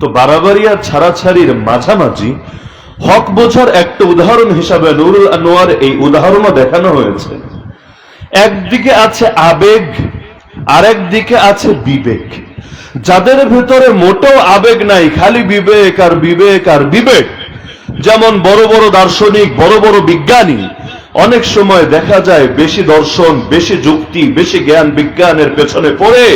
তো আর ছাড়াছাড়ির মাঝামাঝি হক বোঝার একটা উদাহরণ হিসাবে নুরুল আনোয়ার এই উদাহরণও দেখানো হয়েছে। একদিকে আছে আবেগ আরেক দিকে আছে বিবেক। যাদের ভেতরে মোটেও আবেগ নাই, খালি বিবেক আর বিবেক আর বিবেক। যেমন বড় বড় দার্শনিক, বড় বড় বিজ্ঞানী। অনেক সময় দেখা যায় বেশি দর্শন, বেশি যুক্তি, বেশি জ্ঞান বিজ্ঞানের পেছনে পড়ে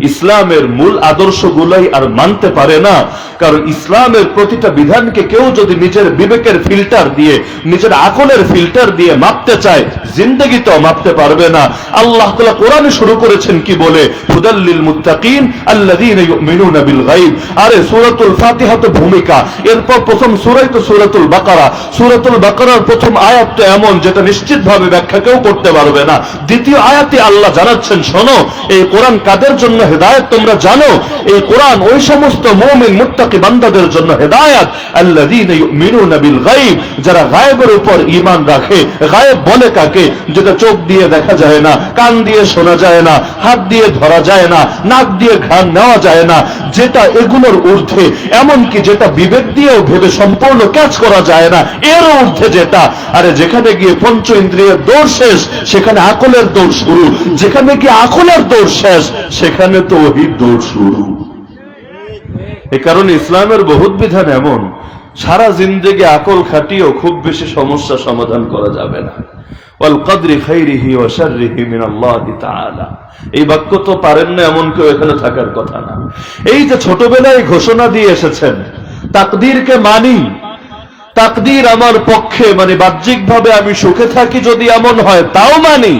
ইসলামের মূল আদর্শগুলাই আর মানতে পারে না। কারণ ইসলামের প্রতিটা বিধানকে কেউ যদি নিজের বিবেকের ফিল্টার দিয়ে, নিজের আকলের ফিল্টার দিয়ে মাপতে চায় জিন্দগিতেও মাপতে পারবে না। আল্লাহ তাআলা কোরআনে শুরু করেছেন কি বলে? হুদাল্লিল মুত্তাকিন আল্লাযীনা ইউমিনুনা বিল গায়ব। আরে সূরাতুল ফাতিহা তো ভূমিকা। এরপর প্রথম সূরাই তো সূরাতুল বাকারা। সূরাতুল বাকারার প্রথম আয়াত তো এমন, যেটা নিশ্চিতভাবে ব্যাখ্যা কেউ করতে পারবে না। দ্বিতীয় আয়াতে আল্লাহ জানাচ্ছেন, শোনো, এই কোরআন কাদের জন্য হেদায়েত তোমরা জানো। এই কোরআন ওই সমস্ত মুমিন, মুত্তাকি বান্দাদের জন্য হেদায়েত। আল্লাযীনা ইউমিনুনা বিল গায়ব, যারা গায়েবের উপর ঈমান রাখে। গায়েব বলে কাকে? যেটা চোখ দিয়ে দেখা যায় না, কান দিয়ে শোনা যায় না, হাত দিয়ে ধরা যায় না, নাক দিয়ে ঘ্রাণ নেওয়া যায় না। যেটা এগুলোর ঊর্ধ্বে, এমনকি যেটা বিবেক দিয়েও ভেবে সম্পূর্ণ ক্যাচ করা যায় না, এর ঊর্ধ্বে যেটা। আরে যেখানে গিয়ে পঞ্চ ইন্দ্রিয়ের দৌড় শেষ, সেখানে আকলের দৌড় শুরু। যেখানে গিয়ে আকলের দৌড় শেষ, সেখানে ইলমে তৌহিদ দৌড় শুরু। এ কারণে ইসলামের বহুত বিধান এমন, সারা জিন্দেগি আকল খাটিয়েও খুব বেশি সমস্যা সমাধান করা যাবে না। এই বাক্য তো পারেন না এমন কেউ এখানে থাকার কথা না। এই যে ছোটবেলায় ঘোষণা দিয়ে এসেছেন, তাকদিরকে মানি, তাকদির আমার পক্ষে মানে বাহ্যিকভাবে আমি সুখে থাকি যদি এমন হয়, তাও মানি।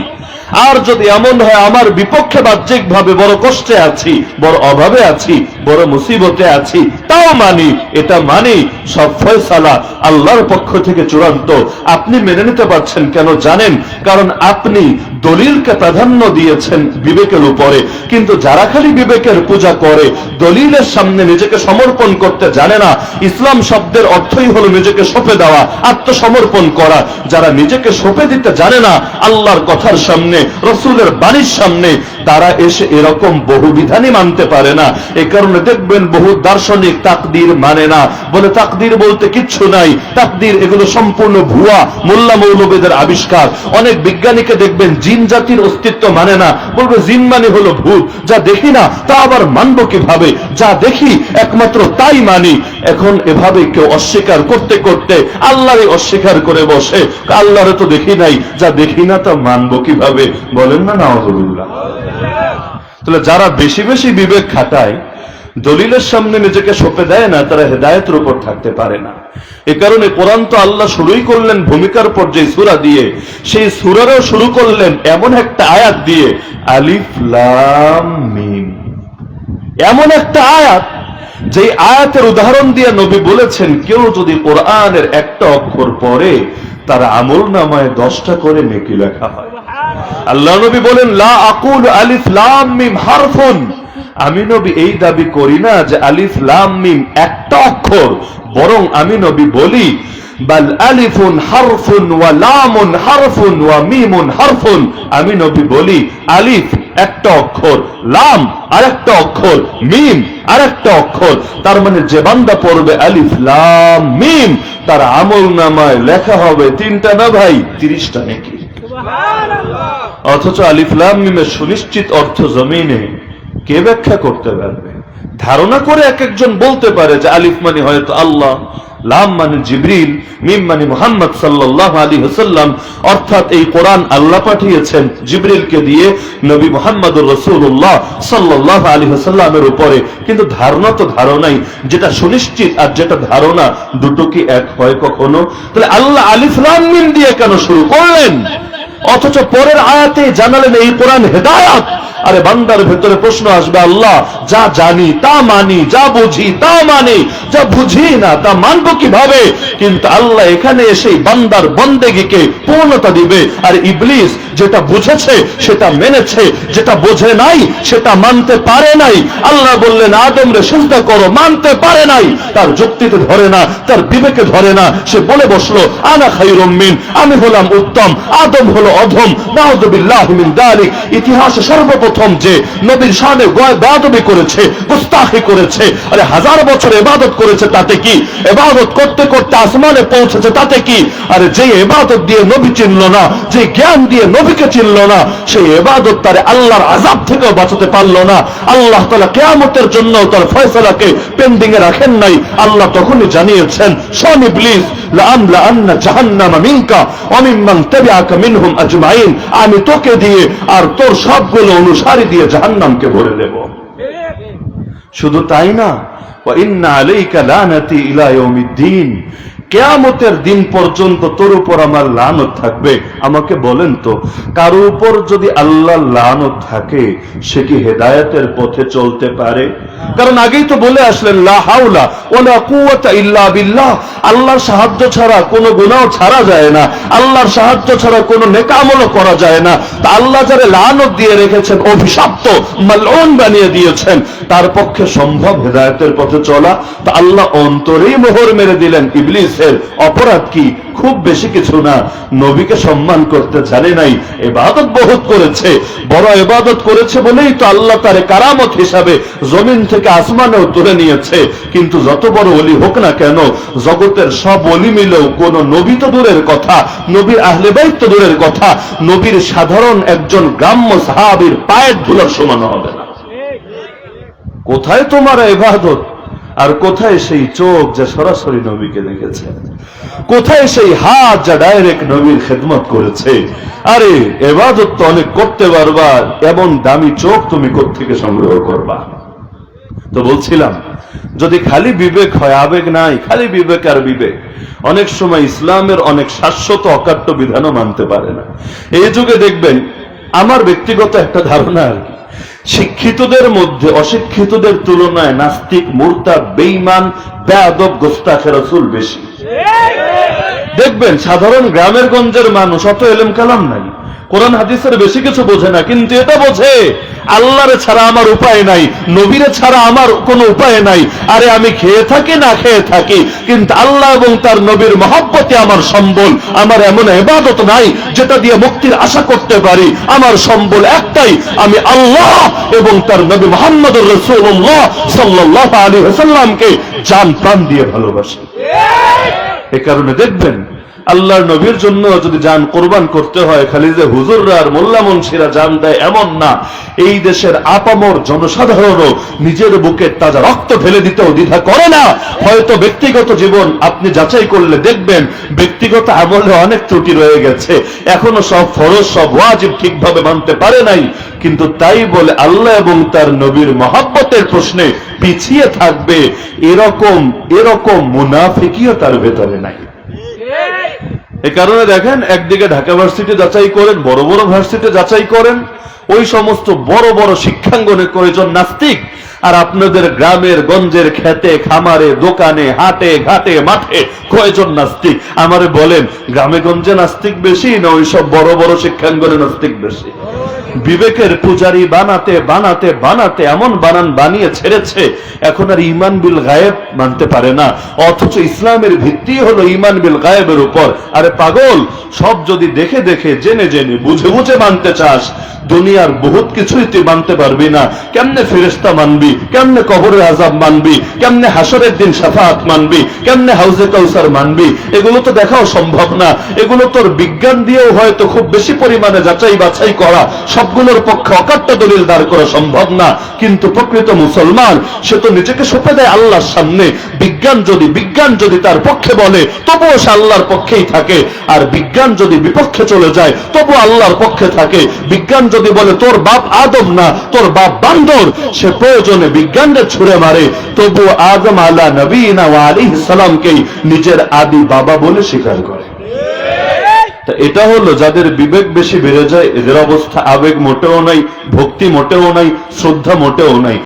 আর যদি এমন হয়, আমার বিপক্ষে বাহ্যিক ভাবে বড় কষ্টে আছি, বড় অভাবে আছি, বড় মুসিবতে আছি, তাও মানি, এটা মানি, সব ফয়সালা আল্লাহর পক্ষ থেকে চূড়ান্ত। আপনি মেনে নিতে পারছেন কেন জানেন? কারণ আপনি দলিলকে প্রাধান্য দিয়েছেন বিবেকের উপরে। কিন্তু যারা খালি বিবেকের পূজা করে, দলিলের সামনে নিজেকে সমর্পণ করতে জানে না, ইসলাম শব্দের অর্থই হলো নিজেকে সঁপে দেওয়া, আত্মসমর্পণ করা। যারা নিজেকে সঁপে দিতে জানে না, আল্লাহর কথার সামনে রসুলের বাণীর সামনে তারা এসে এরকম বহু বিধানই মানতে পারে না। এ কারণে দেখবেন বহু দার্শনিক তাকদির মানে না। বলে তাকদির বলতে কিচ্ছু নাই। তাকদির এগুলো সম্পূর্ণ ভুয়া, মোল্লা মৌলবেদের আবিষ্কার। অনেক বিজ্ঞানীকে দেখবেন জিন জাতির অস্তিত্ব মানে না। বলবে জিন মানে হলো ভূত। যা দেখি না, তা আবার মানব কীভাবে? যা দেখি, একমাত্র তাই মানি। এখন এভাবে কেউ অস্বীকার করতে করতে আল্লাহরে অস্বীকার করে বসে। আল্লাহরে তো দেখি নাই। যা দেখি না, তা মানব কীভাবে? বলেন না নওয়াজুবিল্লাহ তাহলে যারা বেশি বেশি বিবেক খাটায়, দলিলের সামনে নিজেকে সঁপে দেয় না, তারা হেদায়তের উপর থাকতে পারে না। এ কারণে কোরআন তো আল্লাহ শুরুই করলেন ভূমিকার পর্যায়ে সুরা দিয়ে, সেই সুরারও শুরু করলেন এমন একটা আয়াত দিয়ে, আলিফ লাম মিম। এমন একটা আয়াত যে আয়াতের উদাহরণ দিয়ে নবী বলেছেন, কেউ যদি কোরআনের একটা অক্ষর পরে তার আমল নামায় দশটা করে নেকি লেখা হয়। আল্লাহ নবী বলেন, লা আকুল আলিফ লাম মিম হারফুন। আমি নবী এই দাবি করি না যে আলিফ লাম মিম একটা অক্ষর, বরং আমি নবী বলি, বাল আলিফুন হারফুন ওয়া লামুন হারফুন ওয়া মিমুন হারফুন। আমি নবী বলি, আলিফ একটা অক্ষর, লাম আরেকটা অক্ষর, মিম আরেকটা অক্ষর। তার মানে যে বান্দা পড়বে আলিফ লাম মিম, তার আমল নামায় লেখা হবে তিনটা না ভাই? তিরিশটা নাকি? অথচ আলিফলাম মিমের সুনিশ্চিত অর্থ জমিনে। কে ব্যাখ্যা করতে পারবে? ধারণা করে এক একজন বলতে পারে যে আলিফ মানে হয়তো আল্লাহ, লাম মানে জিবরিল, মিম মানে মোহাম্মদ সাল্লাহ আলী হাসাল্লাম অর্থাৎ এই কোরআন আল্লাহ পাঠিয়েছেন জিবরিলকে দিয়ে নবী মোহাম্মদ রসুল্লাহ সাল্লাহ আলী হাসাল্লামের উপরে। কিন্তু ধারণা তো ধারণাই, যেটা সুনিশ্চিত আর যেটা ধারণা দুটো কি এক হয় কখনো? তাহলে আল্লাহ আলিফলাম মিম দিয়ে কেন শুরু করলেন? অথচ পরের আয়াতে জানালেন এই কোরআন হেদায়াত। আরে বান্দার ভেতরে প্রশ্ন আসবে, আল্লাহ, যা জানি, তা মানি, যা বুঝি, তা মানি, যা বুঝি না, তা মানবো কীভাবে? কিন্তু আল্লাহ এখানে এসে বান্দার বন্দেগীকে পূর্ণতা দিবে। আর ইবলিস যেটা বুঝেছে, সেটা মেনেছে, যেটা বোঝে নাই, সেটা মানতে পারে নাই। আল্লাহ বললেন, আদম রে, চিন্তা করো, মানতে পারে নাই। তার যুক্তিতে ধরে না, তার বিবেকে ধরে না, সে বলে বসল, আনা খাই রম্মিন আমি হলাম উত্তম, আদম হলো অধম দালিক। ইতিহাসে সর্বপ্রথম প্রথম যে নবীর শানে বাদবি করেছে, গুস্তাখি করেছে, আরে হাজার বছর এবাদত করেছে তাতে কি? এবাদত করতে করতে আসমানে পৌঁছেছে তাতে কি? আরে যে এবাদত দিয়ে নবী চিনল না, যে জ্ঞান দিয়ে নবীকে চিনল না, সেই এবাদত তারে আল্লাহর আজাব থেকেও বাঁচাতে পারল না। আল্লাহ তালা কেয়ামতের জন্য তার ফয়সলাকে পেন্ডিং এ রাখেন নাই। আল্লাহ তখনই জানিয়েছেন মিনহুম আজমাইন। আমি তোকে দিয়ে আর তোর সবগুলো অনুসারী দিয়ে জাহান্নামকে ভরে দেব। শুধু তাই না কেয়ামতের দিন পর্যন্ত তোর উপর আমার লানত থাকবে। আমাকে বলেন তো, কারও উপর যদি আল্লাহ লানত থাকে, সে কি হেদায়েতের পথে চলতে পারে? কারণ আগেই তো বলে আসলেন আল্লাহর সাহায্য ছাড়া কোনো গুনাহ ছাড়া যায় না। আল্লাহর সাহায্য ছাড়া কোনো নেকামলও করা যায় না। তা আল্লাহ যারা লানত দিয়ে রেখেছেন, অভিশাপ্ত, মালউন বানিয়ে দিয়েছেন, তার পক্ষে সম্ভব হেদায়তের পথে চলা। তা আল্লাহ অন্তরেই মোহর মেরে দিলেন ইবলিসের অপরাধ কি? খুব বেশি কিছু না। নবীকে সম্মান করতে জানে নাই, এবাদত বহুত করেছে, বড় এবাদত করেছে বলেই তো আল্লাহ তারে কারামত হিসাবে জমিন থেকে আসমানেও তুলে নিয়েছে। কিন্তু যত বড় অলি হোক না কেন, জগতের সব অলি মিলেও কোন নবী তো দূরের কথা, নবীর আহলে বাইত তো দূরের কথা, নবীর সাধারণ একজন গ্রাম্য সাহাবীর পায়ের ধুলার সমান হবে না। কোথায় তোমার এবাদত? আর কোথায় সেই চোখ যা সরাসরি নবীকে দেখেছে? কোথায় সেই হাত যা ডাইরেক্ট নবীর খেদমত করেছে? আরে, এবাদত তো অনেক করতে পারবা, এমন দামি চোখ তুমি কোথেকে সংগ্রহ করবা? তো বলছিলাম, যদি খালি বিবেক হয়, আবেগ নাই, খালি বিবেক আর বিবেক। অনেক সময় ইসলামের অনেক শাশ্বত, অকাট্য বিধানও মানতে পারে না। এই যুগে দেখবেন, আমার ব্যক্তিগত একটা ধারণা আর কি। শিক্ষিতদের মধ্যে অশিক্ষিতদের তুলনায় নাস্তিক মূর্তা বেইমান বেআব গোস্তা রসুল বেশি। দেখবেন সাধারণ গ্রামের গঞ্জের মানুষ অত এলেম কালাম নাই। কোরআন হাদিসের বেশি কিছু বোঝে না, কিন্তু এটা বোঝে, আল্লাহরে ছাড়া আমার উপায় নাই, নবীরে ছাড়া আমার কোনো উপায় নাই। আরে আমি খেয়ে থাকি না খেয়ে থাকি, কিন্তু আল্লাহ এবং তার নবীর মহব্বতে আমার সম্বল, আমার এমন এবাদত নাই, যেটা দিয়ে মুক্তির আশা করতে পারি। আমার সম্বল একটাই, আমি আল্লাহ এবং তার নবী মোহাম্মদ রসুল্লাহ সাল্লাহ আলী হাসাল্লামকে জান প্রাণ দিয়ে ভালোবাসি। এ কারণে দেখবেন আল্লাহর নবীর জন্য যদি যান কোরবান করতে হয় খালি যে হুজুররা আর মোল্লা মুন্সিরা জান দেয় এমন না। এই দেশের আপামর জনসাধারণও নিজের বুকে তাজা রক্ত ঢেলে দিতেও দ্বিধা করে না। হয়তো ব্যক্তিগত জীবন আপনি যাচাই করলে দেখবেন, ব্যক্তিগত আমলে অনেক ত্রুটি রয়ে গেছে। এখনও সব ফরজ, সব ওয়াজিব ঠিকভাবে মানতে পারে নাই। কিন্তু তাই বলে আল্লাহ এবং তার নবীর মহাব্বতের প্রশ্নে পিছিয়ে থাকবে, এরকম এরকম মুনাফিকিও তার ভেতরে নাই। এ কারণে দেখেন একদিকে ঢাকা ভার্সিটি যাচাই করেন বড় বড় ভার্সিটি যাচাই করেন ওই সমস্ত বড় বড় শিক্ষাঙ্গনে কয়েকজন নাস্তিক? আর আপনাদের গ্রামের, গঞ্জের খেতে, খামারে, দোকানে, হাটে, ঘাটে, মাঠে কয়জন নাস্তিক? আমারে বলেন, গ্রামে, গঞ্জে নাস্তিক বেশি না ওই সব বড় বড় শিক্ষাঙ্গনে নাস্তিক বেশি? বিবেকের পূজারি বানাতে বানাতে বানাতে এমন বানান বানিয়ে ছেড়েছে, এখন আর ইমান বিল গায়েব মানতে পারে না। অথচ ইসলামের ভিত্তি হলো ইমান বিল গায়েবের উপর। আরে পাগল, সব যদি দেখে দেখে, জেনে জেনে, বুঝে বুঝে মানতে চাস দুনিয়ার বহুত কিছুই তুই মানতে পারবি না। কেমনে ফেরেস্তা মানবি? কেমনে কবরের আজাব মানবি? কেমনে হাসরের দিন সাফাত মানবি? কেমনে হাউজে কাউসার মানবি? এগুলো তো দেখাও সম্ভব না। এগুলো তোর বিজ্ঞান দিয়েও হয়তো খুব বেশি পরিমাণে যাচাই বাছাই করা, সবগুলোর পক্ষে অকাট্য দলিল দাঁড় করা সম্ভব না। কিন্তু প্রকৃত মুসলমান, সে তো নিজেকে সঁপে দেয় আল্লাহর সামনে। বিজ্ঞান যদি বিজ্ঞান যদি তার পক্ষে বলে, তবুও সে আল্লাহর পক্ষেই থাকে। আর বিজ্ঞান যদি বিপক্ষে চলে যায় তবু আল্লাহর পক্ষে থাকে। বিজ্ঞান যদি বলে তোর বাপ আদম না, তোর বাপ বান্দর। সে প্রয়োজনে বিজ্ঞানকে ছুড়ে মারে। তবু আদম আল্লাহ নবীনা আলী সালামকেই নিজের আদি বাবা বলে স্বীকার করে। এটা হলো, যাদের বিবেক বেশি বেড়ে যায়, এদের অবস্থা আবেগ মোটেও নাই, ভক্তি মোটেও নাই, শ্রদ্ধা মোটেও নাই।